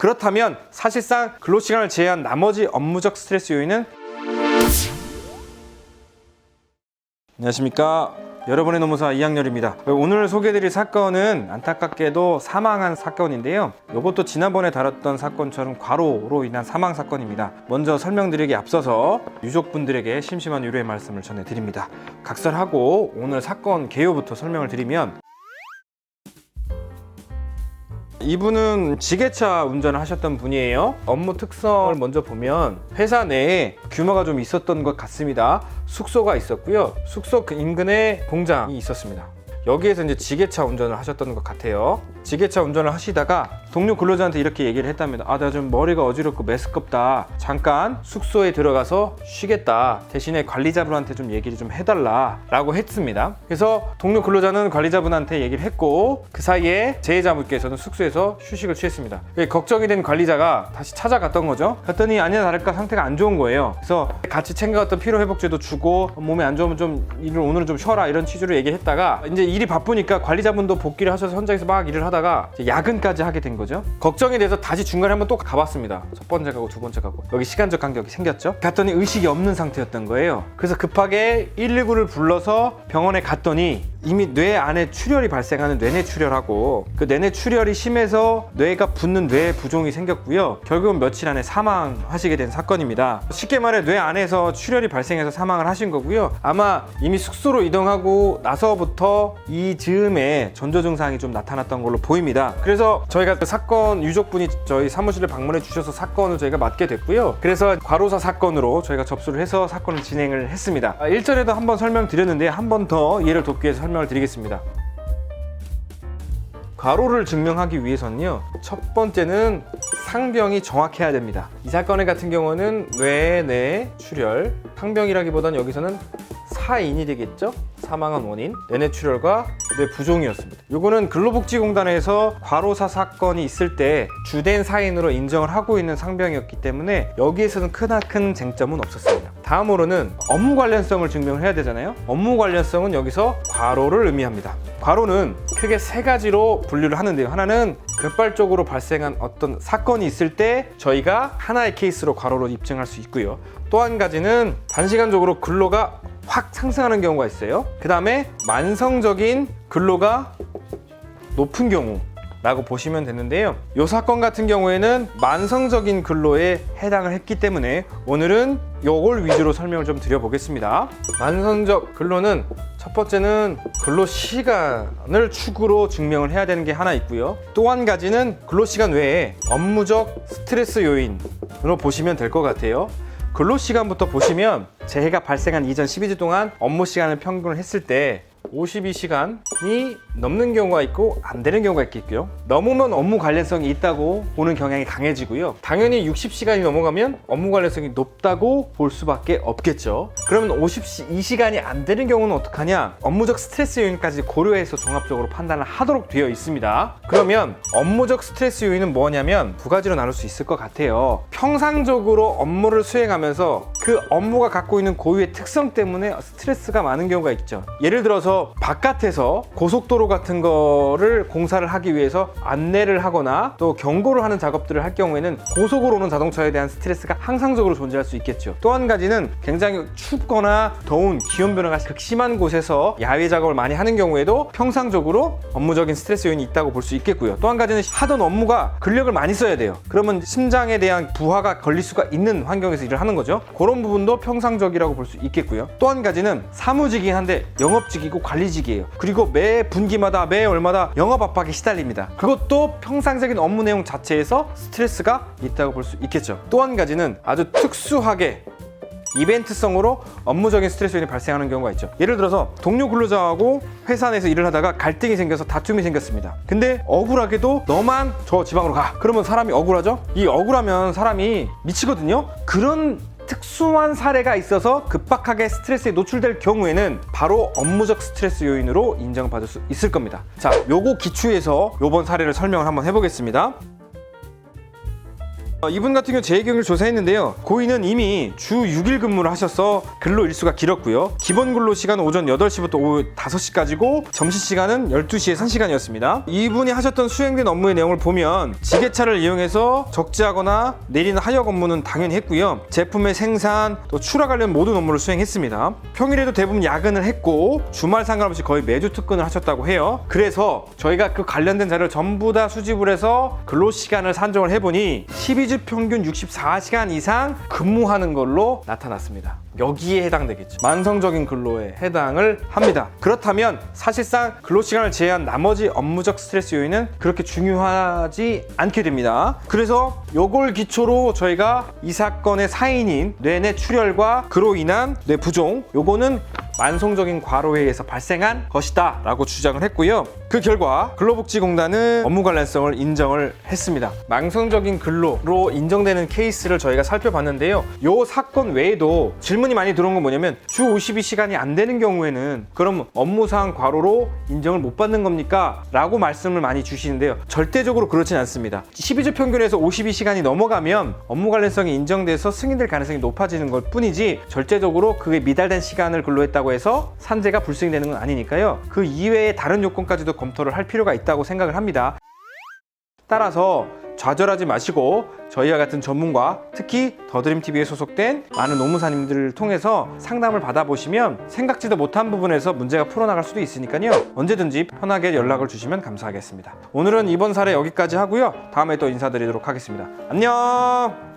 그렇다면 사실상 근로시간을 제외한 나머지 업무적 스트레스 요인은 안녕하십니까. 여러분의 노무사 이학렬입니다. 오늘 소개해드릴 사건은 안타깝게도 사망한 사건인데요. 이것도 지난번에 다뤘던 사건처럼 과로로 인한 사망 사건입니다. 먼저 설명드리기 앞서서 유족분들에게 심심한 유료의 말씀을 전해드립니다. 각설하고 오늘 사건 개요부터 설명을 드리면 이분은 지게차 운전을 하셨던 분이에요. 업무 특성을 먼저 보면 회사 내에 규모가 좀 있었던 것 같습니다. 숙소가 있었고요. 숙소 그 인근에 공장이 있었습니다. 여기에서 이제 지게차 운전을 하셨던 것 같아요. 지게차 운전을 하시다가 동료 근로자한테 이렇게 얘기를 했답니다. 아, 내가 좀 머리가 어지럽고 메스껍다. 잠깐 숙소에 들어가서 쉬겠다. 대신에 관리자분한테 좀 얘기를 좀 해달라. 라고 했습니다. 그래서 동료 근로자는 관리자분한테 얘기를 했고 그 사이에 재해자분께서는 숙소에서 휴식을 취했습니다. 예, 걱정이 된 관리자가 다시 찾아갔던 거죠. 갔더니 아니나 다를까 상태가 안 좋은 거예요. 그래서 같이 챙겨갔던 피로회복제도 주고 몸이 안 좋으면 좀 오늘은 좀 쉬어라 이런 취지로 얘기를 했다가 이제 일이 바쁘니까 관리자분도 복귀를 하셔서 현장에서 막 일을 하다가 야근까지 하게 된 거죠. 걱정이 돼서 다시 중간에 한번 또 가봤습니다. 첫 번째 가고 두 번째 가고 여기 시간적 간격이 생겼죠. 갔더니 의식이 없는 상태였던 거예요. 그래서 급하게 119를 불러서 병원에 갔더니 이미 뇌 안에 출혈이 발생하는 뇌내 출혈하고 그 뇌내 출혈이 심해서 뇌가 붓는 뇌 부종이 생겼고요. 결국은 며칠 안에 사망하시게 된 사건입니다. 쉽게 말해 뇌 안에서 출혈이 발생해서 사망을 하신 거고요. 아마 이미 숙소로 이동하고 나서부터 이 즈음에 전조 증상이 좀 나타났던 걸로 보입니다. 그래서 저희가 그 사건 유족분이 저희 사무실에 방문해 주셔서 사건을 저희가 맡게 됐고요. 그래서 과로사 사건으로 저희가 접수를 해서 사건을 진행을 했습니다. 아, 일전에도 한번 설명드렸는데 한 번 더 이해를 돕기 위해서 설명을 드리겠습니다. 과로를 증명하기 위해서는요 첫 번째는 상병이 정확해야 됩니다. 이 사건의 같은 경우는 뇌내 출혈. 상병이라기보다는 여기서는 사인이 되겠죠? 사망한 원인. 뇌내 출혈과 뇌 부종이었습니다 이거는 근로복지공단에서 과로사 사건이 있을 때 주된 사인으로 인정을 하고 있는 상병이었기 때문에 여기에서는 크나큰 쟁점은 없었습니다 다음으로는 업무 관련성을 증명을 해야 되잖아요 업무 관련성은 여기서 과로를 의미합니다 과로는 크게 세 가지로 분류를 하는데요. 하나는 급발적으로 발생한 어떤 사건이 있을 때 저희가 하나의 케이스로 과로로 입증할 수 있고요. 또 한 가지는 단시간적으로 근로가 확 상승하는 경우가 있어요. 그 다음에 만성적인 근로가 높은 경우 라고 보시면 되는데요. 이 사건 같은 경우에는 만성적인 근로에 해당을 했기 때문에 오늘은 요걸 위주로 설명을 좀 드려보겠습니다. 만성적 근로는 첫 번째는 근로 시간을 축으로 증명을 해야 되는 게 하나 있고요. 또 한 가지는 근로 시간 외에 업무적 스트레스 요인으로 보시면 될 것 같아요. 근로 시간부터 보시면 재해가 발생한 이전 12주 동안 업무 시간을 평균을 했을 때 52시간이 넘는 경우가 있고 안 되는 경우가 있겠고요. 넘으면 업무 관련성이 있다고 보는 경향이 강해지고요. 당연히 60시간이 넘어가면 업무 관련성이 높다고 볼 수밖에 없겠죠. 그러면 52시간이 안 되는 경우는 어떡하냐? 업무적 스트레스 요인까지 고려해서 종합적으로 판단을 하도록 되어 있습니다. 그러면 업무적 스트레스 요인은 뭐냐면 두 가지로 나눌 수 있을 것 같아요. 평상적으로 업무를 수행하면서 그 업무가 갖고 있는 고유의 특성 때문에 스트레스가 많은 경우가 있죠. 예를 들어서 바깥에서 고속도로 같은 거를 공사를 하기 위해서 안내를 하거나 또 경고를 하는 작업들을 할 경우에는 고속으로 오는 자동차에 대한 스트레스가 항상적으로 존재할 수 있겠죠. 또 한 가지는 굉장히 춥거나 더운 기온 변화가 극심한 곳에서 야외 작업을 많이 하는 경우에도 평상적으로 업무적인 스트레스 요인이 있다고 볼 수 있겠고요. 또 한 가지는 하던 업무가 근력을 많이 써야 돼요. 그러면 심장에 대한 부하가 걸릴 수가 있는 환경에서 일을 하는 거죠. 그런 부분도 평상적이라고 볼 수 있겠고요. 또 한 가지는 사무직이긴 한데 영업직이고 관리직이에요. 그리고 매 분기마다 매 월마다 영업 압박에 시달립니다. 그것도 평상적인 업무 내용 자체에서 스트레스가 있다고 볼 수 있겠죠. 또 한 가지는 아주 특수하게 이벤트성으로 업무적인 스트레스 요인이 발생하는 경우가 있죠. 예를 들어서 동료 근로자하고 회사 내에서 일을 하다가 갈등이 생겨서 다툼이 생겼습니다. 근데 억울하게도 너만 저 지방으로 가. 그러면 사람이 억울하죠? 이 억울하면 사람이 미치거든요. 그런 특수한 사례가 있어서 급박하게 스트레스에 노출될 경우에는 바로 업무적 스트레스 요인으로 인정받을 수 있을 겁니다. 자, 요거 기초해서 요번 사례를 설명을 한번 해보겠습니다. 어, 이분 같은 경우 제 경우를 조사했는데요. 고인은 이미 주 6일 근무를 하셔서 근로 일수가 길었고요. 기본 근로 시간은 오전 8시부터 오후 5시까지고 점심 시간은 12시에 1시간이었습니다. 이분이 하셨던 수행된 업무의 내용을 보면 지게차를 이용해서 적재하거나 내리는 하역 업무는 당연히 했고요. 제품의 생산, 또 출하 관련 모든 업무를 수행했습니다. 평일에도 대부분 야근을 했고 주말 상관없이 거의 매주 특근을 하셨다고 해요. 그래서 저희가 그 관련된 자료를 전부 다 수집을 해서 근로 시간을 산정을 해보니 12주 평균 64시간 이상 근무하는 걸로 나타났습니다. 여기에 해당되겠죠. 만성적인 근로에 해당을 합니다. 그렇다면 사실상 근로 시간을 제한 나머지 업무적 스트레스 요인은 그렇게 중요하지 않게 됩니다. 그래서 요걸 기초로 저희가 이 사건의 사인인 뇌내 출혈과 그로 인한 뇌 부종 요거는 만성적인 과로에 의해서 발생한 것이다 라고 주장을 했고요. 그 결과 근로복지공단은 업무 관련성을 인정을 했습니다. 망성적인 근로로 인정되는 케이스를 저희가 살펴봤는데요. 요 사건 외에도 질문이 많이 들어온 건 뭐냐면 주 52시간이 안 되는 경우에는 그럼 업무상 과로로 인정을 못 받는 겁니까? 라고 말씀을 많이 주시는데요. 절대적으로 그렇진 않습니다. 12주 평균에서 52시간이 넘어가면 업무 관련성이 인정돼서 승인될 가능성이 높아지는 것 뿐이지 절대적으로 그게 미달된 시간을 근로했다고 해서 산재가 불승인되는 건 아니니까요. 그 이외의 다른 요건까지도 검토를 할 필요가 있다고 생각을 합니다. 따라서 좌절하지 마시고 저희와 같은 전문가 특히 더드림TV에 소속된 많은 노무사님들을 통해서 상담을 받아보시면 생각지도 못한 부분에서 문제가 풀어나갈 수도 있으니까요. 언제든지 편하게 연락을 주시면 감사하겠습니다. 오늘은 이번 사례 여기까지 하고요. 다음에 또 인사드리도록 하겠습니다. 안녕